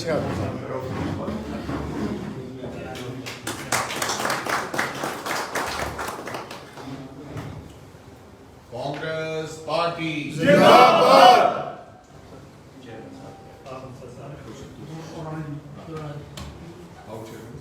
ਉਧਰ ਪਿੱਛੇ ਆ ਜਾਓ। ਕਾਂਗਰਸ ਪਾਰਟੀ ਆਓ ਚੇਅਰਮੈਨ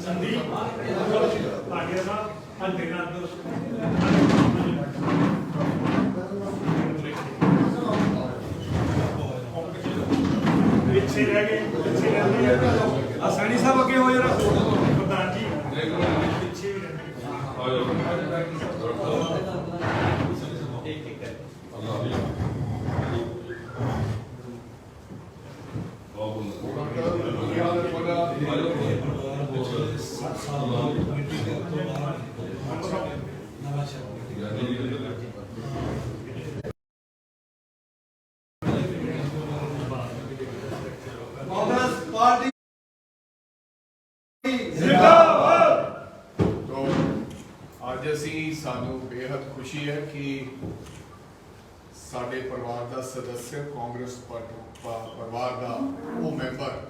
ਸੰਦੀਪ ਭਾਗਿਆ ਸਾਹਿਬ ਹੰਦੇ ਨਾਲ ਪਿੱਛੇ ਰਹਿ ਗਏ ਪਿੱਛੇ ਰਹਿ ਗਏ ਆ ਸਾਹਿਬ ਅੱਗੇ ਹੋ ਜਰਾ ਪ੍ਰਧਾਨ ਜੀ ਪਿੱਛੇ ਵੀ ਰਹਿੰਦੇ ਕਾਂਗਰਸ ਪਾਰਟੀ ਤੋ ਅੱਜ ਅਸੀਂ ਸਾਨੂੰ ਬੇहद ਖੁਸ਼ੀ ਹੈ ਕਿ ਸਾਡੇ ਪਰਿਵਾਰ ਦਾ ਸਦੱਸਿਆ ਕਾਂਗਰਸ ਪਾਰਟੀ ਪਰਿਵਾਰ ਦਾ ਉਹ ਮੈਂਬਰ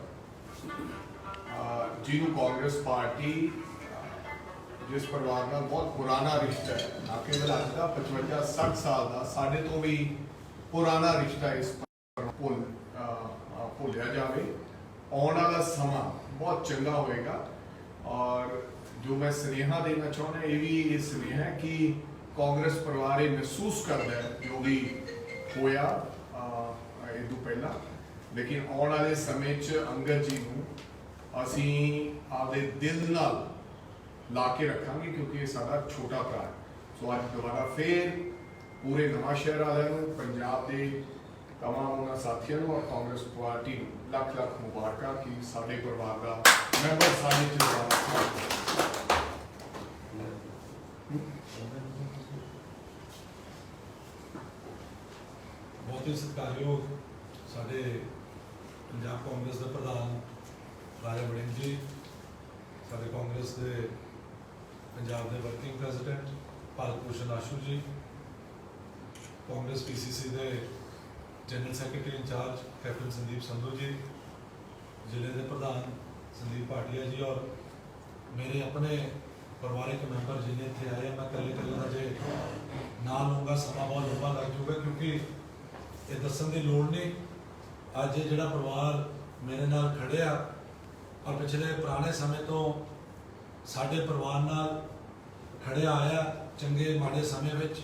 ਜਿਹਨੂੰ ਕਾਂਗਰਸ ਪਾਰਟੀ, ਜਿਸ ਪਰਿਵਾਰ ਨਾਲ ਬਹੁਤ ਪੁਰਾਣਾ ਰਿਸ਼ਤਾ ਹੈ ਨਾ ਕੇਵਲ ਅੱਜ ਦਾ 55 60 ਸਾਲ ਦਾ, ਸਾਡੇ ਤੋਂ ਵੀ ਪੁਰਾਣਾ ਰਿਸ਼ਤਾ ਇਸ ਭੁੱਲ ਭੁੱਲਿਆ ਜਾਵੇ। ਆਉਣ ਵਾਲਾ ਸਮਾਂ ਬਹੁਤ ਚੰਗਾ ਹੋਏਗਾ ਔਰ ਜੋ ਮੈਂ ਸੁਨੇਹਾ ਦੇਣਾ ਚਾਹੁੰਦਾ, ਇਹ ਵੀ ਇਹ ਸੁਨੇਹਾ ਹੈ ਕਿ ਕਾਂਗਰਸ ਪਰਿਵਾਰ ਇਹ ਮਹਿਸੂਸ ਕਰਦਾ ਹੈ ਜੋ ਵੀ ਹੋਇਆ ਇਹ ਤੋਂ ਪਹਿਲਾਂ। ਲੇਕਿਨ ਆਉਣ ਵਾਲੇ ਸਮੇਂ 'ਚ ਅੰਗਦ ਜੀ ਨੂੰ ਅਸੀਂ ਆਪਦੇ ਦਿਲ ਨਾਲ ਲਾ ਕੇ ਰੱਖਾਂਗੇ ਕਿਉਂਕਿ ਇਹ ਸਾਡਾ ਛੋਟਾ ਭਰਾ ਹੈ। ਸੋ ਅੱਜ ਦੁਬਾਰਾ ਫੇਰ ਪੂਰੇ ਨਵਾਂ ਸ਼ਹਿਰ ਵਾਲਿਆਂ ਨੂੰ, ਪੰਜਾਬ ਦੇ ਤਮਾਮ ਉਹਨਾਂ ਸਾਥੀਆਂ ਨੂੰ ਔਰ ਕਾਂਗਰਸ ਪਾਰਟੀ ਨੂੰ ਲੱਖ ਲੱਖ ਮੁਬਾਰਕਾਂ ਕਿ ਸਾਡੇ ਪਰਿਵਾਰ ਦਾ ਮੈਂਬਰ ਸਾਡੇ ਚ ਬਹੁਤ ਹੀ ਸਤਿਕਾਰਯੋਗ ਸਾਡੇ ਪੰਜਾਬ ਕਾਂਗਰਸ ਦੇ ਪ੍ਰਧਾਨ ਰਾਜਾ ਵੜਿੰਗ ਜੀ। ਸਾਡੇ ਕਾਂਗਰਸ ਦੇ ਪੰਜਾਬ ਦੇ working president Bharat Bhushan Ashu ji. Congress PCC ਦੇ general secretary in charge captain Sandeep Sandhu ji. ਜ਼ਿਲ੍ਹੇ ਦੇ ਪ੍ਰਧਾਨ ਸੰਦੀਪ ਭਾਟੀਆ ਜੀ ਔਰ ਮੇਰੇ ਆਪਣੇ ਪਰਿਵਾਰਕ ਮੈਂਬਰ ਜਿਨੇ ਇੱਥੇ ਆਏ ਆ, ਮੈਂ ਇਕੱਲੇ ਇਕੱਲੇ ਦਾ ਜੇ ਨਾ ਲਊਂਗਾ ਸਮਾਂ ਬਹੁਤ ਲੰਬਾ ਲੱਗ ਜਾਊਗਾ ਕਿਉਂਕਿ ਇਹ ਦੱਸਣ ਦੀ ਲੋੜ ਨਹੀਂ। ਅੱਜ ਇਹ ਜਿਹੜਾ ਪਰਿਵਾਰ ਮੇਰੇ ਨਾਲ ਖੜਿਆ ਔਰ ਪਿਛਲੇ ਪੁਰਾਣੇ ਸਮੇਂ ਤੋਂ ਸਾਡੇ ਪਰਿਵਾਰ ਨਾਲ ਖੜਿਆ ਆਇਆ ਚੰਗੇ ਮਾੜੇ ਸਮੇਂ ਵਿੱਚ,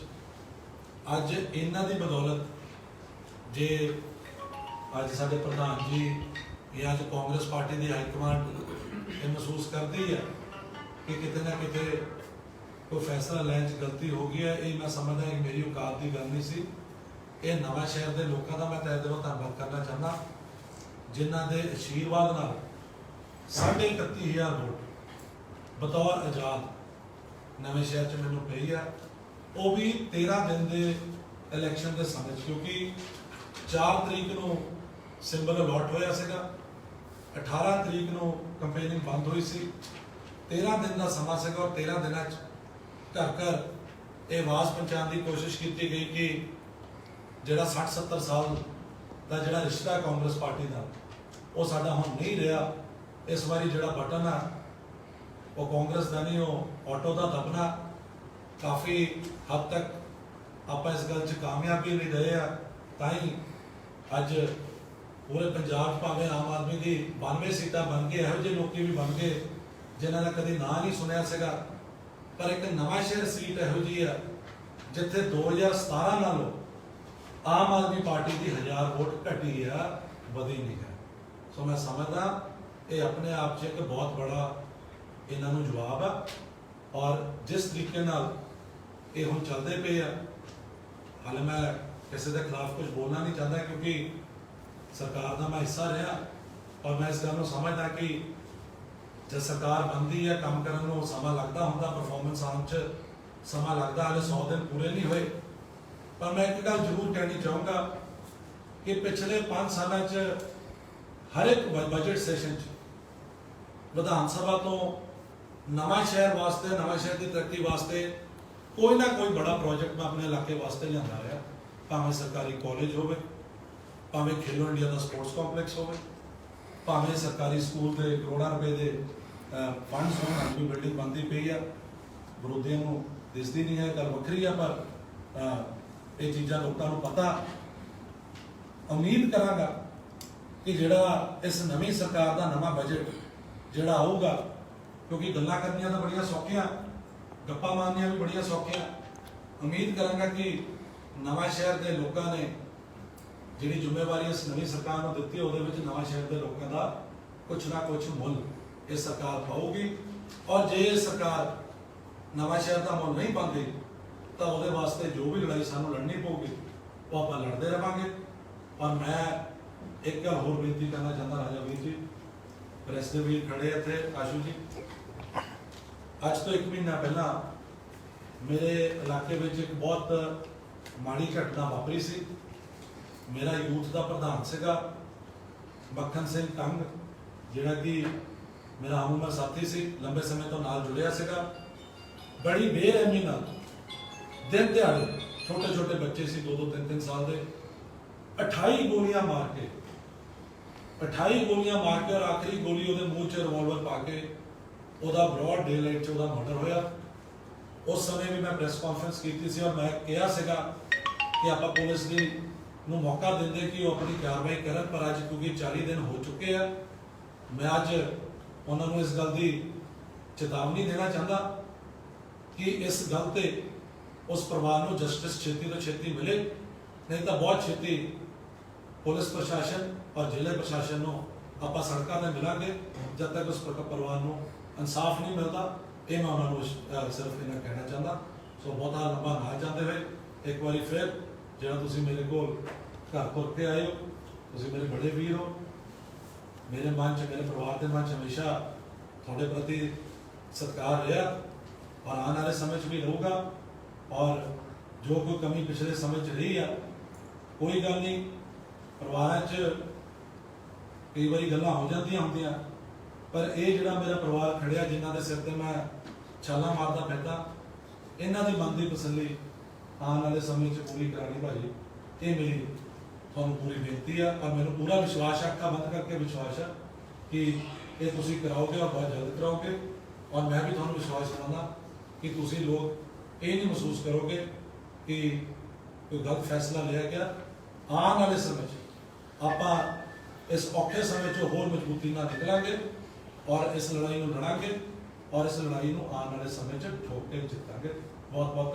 ਅੱਜ ਇਹਨਾਂ ਦੀ ਬਦੌਲਤ ਜੇ ਅੱਜ ਸਾਡੇ ਪ੍ਰਧਾਨ ਜੀ ਜਾਂ ਅੱਜ ਕਾਂਗਰਸ ਪਾਰਟੀ ਦੀ ਹਾਈ ਕਮਾਂਡ ਇਹ ਮਹਿਸੂਸ ਕਰਦੀ ਹੈ ਕਿ ਕਿਤੇ ਨਾ ਕਿਤੇ ਕੋਈ ਫੈਸਲਾ ਲੈਣ 'ਚ ਗਲਤੀ ਹੋ ਗਈ ਹੈ, ਇਹ ਮੈਂ ਸਮਝਦਾ ਕਿ ਮੇਰੀ ਔਕਾਤ ਦੀ ਗੱਲ ਨਹੀਂ ਸੀ। ਇਹ ਨਵਾਂ ਸ਼ਹਿਰ ਦੇ ਲੋਕਾਂ ਦਾ ਮੈਂ ਤਹਿ ਦਿਲੋਂ ਧੰਨਵਾਦ ਕਰਨਾ ਚਾਹੁੰਦਾ, ਜਿਨ੍ਹਾਂ ਦੇ ਅਸ਼ੀਰਵਾਦ ਨਾਲ 31000 ਵੋਟ। ਬਤੌਰ ਆਜ਼ਾਦ। ਨਵੇਂ ਸ਼ਹਿਰ 'ਚ ਮੈਨੂੰ ਪਈ ਆ। ਉਹ ਵੀ 13 ਦਿਨ ਦੇ ਇਲੈਕਸ਼ਨ ਦੇ ਸਮੇਂ 'ਚ, ਕਿਉਂਕਿ 4 ਤਰੀਕ ਨੂੰ ਸਿੰਬਲ ਅਲਾਟ ਹੋਇਆ ਸੀਗਾ। 18 ਤਰੀਕ ਨੂੰ ਕੰਪੇਨਿੰਗ ਬੰਦ ਹੋਈ ਸੀ। 13 ਦਿਨ ਦਾ ਸਮਾਂ ਸੀਗਾ ਔਰ 13 ਦਿਨਾਂ 'ਚ ਘਰ ਘਰ ਇਹ ਆਵਾਜ਼ ਪਹੁੰਚਾਉਣ ਦੀ ਕੋਸ਼ਿਸ਼ ਕੀਤੀ ਗਈ ਕਿ ਜਿਹੜਾ 60 70 ਸਾਲ ਦਾ ਜਿਹੜਾ ਰਿਸ਼ਤਾ ਕਾਂਗਰਸ ਪਾਰਟੀ ਦਾ, ਉਹ ਸਾਡਾ ਹੁਣ ਨਹੀਂ ਰਿਹਾ। ਇਸ ਵਾਰੀ ਜਿਹੜਾ ਬਟਨ ਆ, ਉਹ ਕਾਂਗਰਸ ਦਾ ਨਹੀਂ, ਉਹ ਆਟੋ ਦਾ ਦਬਨਾ ਕਾਫੀ ਹੱਦ ਤੱਕ ਆਪਾਂ ਇਸ ਗੱਲ 'ਚ ਕਾਮਯਾਬੀ ਵੀ ਰਹੇ ਆ, ਤਾਂ ਹੀ ਅੱਜ ਪੂਰੇ ਪੰਜਾਬ 'ਚ ਭਾਵੇਂ ਆਮ ਆਦਮੀ ਦੀ 92 ਸੀਟਾਂ ਬਣ ਗਏ ਇਹੋ ਜਿਹੇ ਲੋਕੀ ਵੀ ਬਣ ਗਏ, ਜਿਨ੍ਹਾਂ ਦਾ ਕਦੇ ਨਾਂ ਨਹੀਂ ਸੁਣਿਆ ਸੀਗਾ। ਪਰ ਇੱਕ ਨਵਾਂ ਸ਼ਹਿਰ ਸੀਟ ਇਹੋ ਜਿਹੀ ਆ, ਜਿੱਥੇ 2017 ਨਾਲੋਂ ਆਮ ਆਦਮੀ ਪਾਰਟੀ ਦੀ ਹਜ਼ਾਰ ਵੋਟ ਘਟੀ ਆ, ਵਧੀ ਨਹੀਂ ਹੈ। ਸੋ ਮੈਂ ਸਮਝਦਾ ਇਹ ਆਪਣੇ ਆਪ 'ਚ ਇੱਕ ਬਹੁਤ ਬੜਾ ਇਹਨਾਂ ਨੂੰ ਜਵਾਬ ਆ। ਔਰ ਜਿਸ ਤਰੀਕੇ ਨਾਲ ਇਹ ਹੁਣ ਚੱਲਦੇ ਪਏ ਆ, ਹਾਲੇ ਮੈਂ ਕਿਸੇ ਦੇ ਖਿਲਾਫ ਕੁਝ ਬੋਲਣਾ ਨਹੀਂ ਚਾਹੁੰਦਾ ਕਿਉਂਕਿ ਸਰਕਾਰ ਦਾ ਮੈਂ ਹਿੱਸਾ ਰਿਹਾ ਔਰ ਮੈਂ ਇਸ ਗੱਲ ਨੂੰ ਸਮਝਦਾ ਕਿ ਜਦ ਸਰਕਾਰ ਬਣਦੀ ਹੈ ਕੰਮ ਕਰਨ ਨੂੰ ਸਮਾਂ ਲੱਗਦਾ ਹੁੰਦਾ ਪਰਫਾਰਮੈਂਸ ਆਉਣ 'ਚ ਸਮਾਂ ਲੱਗਦਾ, ਹਾਲੇ 100 ਦਿਨ ਪੂਰੇ ਨਹੀਂ ਹੋਏ। ਪਰ ਮੈਂ ਇੱਕ ਗੱਲ ਜ਼ਰੂਰ ਕਹਿਣੀ ਚਾਹੂੰਗਾ ਕਿ ਪਿਛਲੇ 5 ਸਾਲਾਂ 'ਚ ਹਰ ਇੱਕ ਬ- ਬਜਟ ਸੈਸ਼ਨ 'ਚ ਵਿਧਾਨ ਸਭਾ ਤੋਂ ਨਵਾਂ ਸ਼ਹਿਰ ਵਾਸਤੇ, ਨਵਾਂ ਸ਼ਹਿਰ ਦੀ ਤਰੱਕੀ ਵਾਸਤੇ ਕੋਈ ਨਾ ਕੋਈ ਬੜਾ ਪ੍ਰੋਜੈਕਟ ਮੈਂ ਆਪਣੇ ਇਲਾਕੇ ਵਾਸਤੇ ਲਿਆਂਦਾ ਰਿਹਾ। ਭਾਵੇਂ ਸਰਕਾਰੀ ਕਾਲਜ ਹੋਵੇ, ਭਾਵੇਂ ਖੇਲੋ ਇੰਡੀਆ ਦਾ ਸਪੋਰਟਸ ਕੰਪਲੈਕਸ ਹੋਵੇ, ਭਾਵੇਂ ਸਰਕਾਰੀ ਸਕੂਲ ਦੇ ਕਰੋੜਾਂ ਰੁਪਏ ਦੇ ਫੰਡਸ ਹੋਣ ਅੱਜ ਬਿਲਡਿੰਗ ਬਣਦੀ ਪਈ ਆ। ਵਿਰੋਧੀਆਂ ਨੂੰ ਦਿਸਦੀ ਨਹੀਂ ਹੈ ਗੱਲ ਵੱਖਰੀ ਆ, ਪਰ ਇਹ ਚੀਜ਼ਾਂ ਲੋਕਾਂ ਨੂੰ ਪਤਾ। ਉਮੀਦ ਕਰਾਂਗਾ ਕਿ ਜਿਹੜਾ ਇਸ ਨਵੀਂ ਸਰਕਾਰ ਦਾ ਨਵਾਂ ਬਜਟ ਜਿਹੜਾ ਆਊਗਾ, ਕਿਉਂਕਿ ਗੱਲਾਂ ਕਰਨੀਆਂ ਤਾਂ ਬੜੀਆਂ ਸੌਖੀਆਂ, ਗੱਪਾਂ ਮਾਰਨੀਆਂ ਵੀ ਬੜੀਆਂ ਸੌਖੀਆਂ। ਉਮੀਦ ਕਰਾਂਗਾ ਕਿ ਨਵਾਂ ਸ਼ਹਿਰ ਦੇ ਲੋਕਾਂ ਨੇ ਜਿਹੜੀ ਜ਼ਿੰਮੇਵਾਰੀ ਇਸ ਨਵੀਂ ਸਰਕਾਰ ਨੂੰ ਦਿੱਤੀ, ਉਹਦੇ ਵਿੱਚ ਨਵਾਂ ਸ਼ਹਿਰ ਦੇ ਲੋਕਾਂ ਦਾ ਕੁਝ ਨਾ ਕੁਝ ਮੁੱਲ ਇਹ ਸਰਕਾਰ ਪਾਊਗੀ। ਔਰ ਜੇ ਇਹ ਸਰਕਾਰ ਨਵਾਂ ਸ਼ਹਿਰ ਦਾ ਮੁੱਲ ਨਹੀਂ ਪਾਉਂਦੀ, ਤਾਂ ਉਹਦੇ ਵਾਸਤੇ ਜੋ ਵੀ ਲੜਾਈ ਸਾਨੂੰ ਲੜਨੀ ਪਊਗੀ, ਉਹ ਆਪਾਂ ਲੜਦੇ ਰਵਾਂਗੇ। ਪਰ ਮੈਂ ਇੱਕ ਗੱਲ ਹੋਰ ਬੇਨਤੀ ਕਰਨਾ ਚਾਹੁੰਦਾ ਰਾਜਾ ਵੀਰ ਜੀ ਪ੍ਰੈਸ ਦੇ ਵੀਰ ਖੜੇ ਇੱਥੇ, ਆਸ਼ੂ ਜੀ। ਅੱਜ ਤੋਂ ਇੱਕ ਮਹੀਨਾ ਪਹਿਲਾਂ ਮੇਰੇ ਇਲਾਕੇ ਵਿੱਚ ਇੱਕ ਬਹੁਤ ਮਾੜੀ ਘਟਨਾ ਵਾਪਰੀ ਸੀ। ਮੇਰਾ ਯੂਥ ਦਾ ਪ੍ਰਧਾਨ ਸੀਗਾ, ਮੱਖਣ ਸਿੰਘ ਕੰਗ, ਜਿਹੜਾ ਕਿ ਮੇਰਾ ਹਮੂਮਰ ਸਾਥੀ ਸੀ, ਲੰਬੇ ਸਮੇਂ ਤੋਂ ਨਾਲ ਜੁੜਿਆ ਸੀਗਾ। ਬੜੀ ਬੇਰਹਿਮੀ ਨਾਲ, ਦਿਨ ਦਿਹਾੜੇ ਛੋਟੇ ਛੋਟੇ ਬੱਚੇ ਸੀ 2 2 3 3 ਸਾਲ ਦੇ 28 ਗੋਲੀਆਂ ਮਾਰ ਕੇ 28 ਗੋਲੀਆਂ ਮਾਰ ਕੇ ਔਰ ਆਖਰੀ ਗੋਲੀ ਉਹਦੇ ਮੂੰਹ 'ਚ ਰਿਵਾਲਵਰ ਪਾ ਕੇ ਉਹਦਾ ਬ੍ਰੌਡ ਡੇਲਾਈਟ 'ਚ ਉਹਦਾ ਮਰਡਰ ਹੋਇਆ। ਉਸ ਸਮੇਂ ਵੀ ਮੈਂ ਪ੍ਰੈਸ ਕਾਨਫਰੰਸ ਕੀਤੀ ਸੀ ਔਰ ਮੈਂ ਕਿਹਾ ਸੀਗਾ ਕਿ ਆਪਾਂ ਪੁਲਿਸ ਦੀ ਨੂੰ ਮੌਕਾ ਦਿੰਦੇ ਕਿ ਉਹ ਆਪਣੀ ਕਾਰਵਾਈ ਕਰਨ, ਪਰ ਅੱਜ ਕਿਉਂਕਿ 40 ਦਿਨ ਹੋ ਚੁੱਕੇ ਆ, ਮੈਂ ਅੱਜ ਉਹਨਾਂ ਨੂੰ ਇਸ ਗੱਲ ਦੀ ਚੇਤਾਵਨੀ ਦੇਣਾ ਚਾਹੁੰਦਾ ਕਿ ਇਸ ਗੱਲ ਤੇ ਉਸ ਪਰਿਵਾਰ ਨੂੰ ਜਸਟਿਸ ਛੇਤੀ ਤੋਂ ਛੇਤੀ ਮਿਲੇ, ਨਹੀਂ ਤਾਂ ਬਹੁਤ ਛੇਤੀ ਪੁਲਿਸ ਪ੍ਰਸ਼ਾਸਨ ਔਰ ਜ਼ਿਲ੍ਹਾ ਪ੍ਰਸ਼ਾਸਨ ਨੂੰ ਆਪਾਂ ਸੜਕਾਂ ਤੇ ਮਿਲਾਂਗੇ, ਜਦ ਤੱਕ ਉਸ ਪਰਿਵਾਰ ਨੂੰ ਇਨਸਾਫ ਨਹੀਂ ਮਿਲਦਾ, ਇਹ ਮੈਂ ਉਹਨਾਂ ਨੂੰ ਸਿਰਫ ਇਹਨਾਂ ਕਹਿਣਾ ਚਾਹੁੰਦਾ। ਸੋ ਬਹੁਤਾ ਲੰਬਾ ਨਾ ਜਾਂਦੇ ਹੋਏ, ਇੱਕ ਵਾਰੀ ਫਿਰ ਜਿਹੜਾ ਤੁਸੀਂ ਮੇਰੇ ਕੋਲ ਘਰ ਤੁਰ ਕੇ ਆਏ ਹੋ, ਤੁਸੀਂ ਮੇਰੇ ਬੜੇ ਵੀਰ ਹੋ, ਮੇਰੇ ਮਨ 'ਚ, ਮੇਰੇ ਪਰਿਵਾਰ ਦੇ ਮਨ 'ਚ ਹਮੇਸ਼ਾ ਤੁਹਾਡੇ ਪ੍ਰਤੀ ਸਤਿਕਾਰ ਰਿਹਾ, ਔਰ ਆਉਣ ਵਾਲੇ ਸਮੇਂ 'ਚ ਵੀ ਰਹੂਗਾ, ਔਰ ਜੋ ਕੋਈ ਕਮੀ ਪਿਛਲੇ ਸਮੇਂ 'ਚ ਰਹੀ ਆ, ਕੋਈ ਗੱਲ ਨਹੀਂ, ਪਰਿਵਾਰਾਂ 'ਚ ਕਈ ਵਾਰੀ ਗੱਲਾਂ ਹੋ ਜਾਂਦੀਆਂ ਹੁੰਦੀਆਂ। ਪਰ ਇਹ ਜਿਹੜਾ ਮੇਰਾ ਪਰਿਵਾਰ ਖੜਿਆ, ਜਿਨ੍ਹਾਂ ਦੇ ਸਿਰ ਤੇ ਮੈਂ ਛਾਲਾਂ ਮਾਰਦਾ ਫਿਰਦਾ, ਇਹਨਾਂ ਦੀ ਮਨ ਦੀ ਤਸੱਲੀ ਆਉਣ ਵਾਲੇ ਸਮੇਂ 'ਚ ਪੂਰੀ ਕਰਾਣੀ ਭਾਜੀ। ਇਹ ਮੇਰੀ ਤੁਹਾਨੂੰ ਪੂਰੀ ਬੇਨਤੀ ਆ, ਔਰ ਮੈਨੂੰ ਪੂਰਾ ਵਿਸ਼ਵਾਸ ਆ, ਅੱਖਾਂ ਬੰਦ ਕਰਕੇ ਵਿਸ਼ਵਾਸ ਆ ਕਿ ਇਹ ਤੁਸੀਂ ਕਰਾਓਗੇ ਔਰ ਬਹੁਤ ਜਲਦ ਕਰਾਓਗੇ। ਔਰ ਮੈਂ ਵੀ ਤੁਹਾਨੂੰ ਵਿਸ਼ਵਾਸ ਦਿਵਾਉਂਦਾ ਕਿ ਤੁਸੀਂ ਲੋਕ ਇਹ ਨਹੀਂ ਮਹਿਸੂਸ ਕਰੋਗੇ ਕਿ ਕੋਈ ਗਲਤ ਫੈਸਲਾ ਲਿਆ ਗਿਆ। ਆਉਣ ਵਾਲੇ ਸਮੇਂ 'ਚ ਆਪਾਂ ਇਸ ਔਖੇ ਸਮੇਂ ਚ ਹੋਰ ਮਜ਼ਬੂਤੀ ਨਾਲ ਨਿਕਲਾਂਗੇ ਔਰ ਇਸ ਲੜਾਈ ਨੂੰ ਲੜਾਂਗੇ ਔਰ ਇਸ ਲੜਾਈ ਨੂੰ ਆਉਣ ਵਾਲੇ ਸਮੇਂ 'ਚ ਠੋਕ ਕੇ ਜਿੱਤਾਂਗੇ। ਬਹੁਤ ਬਹੁਤ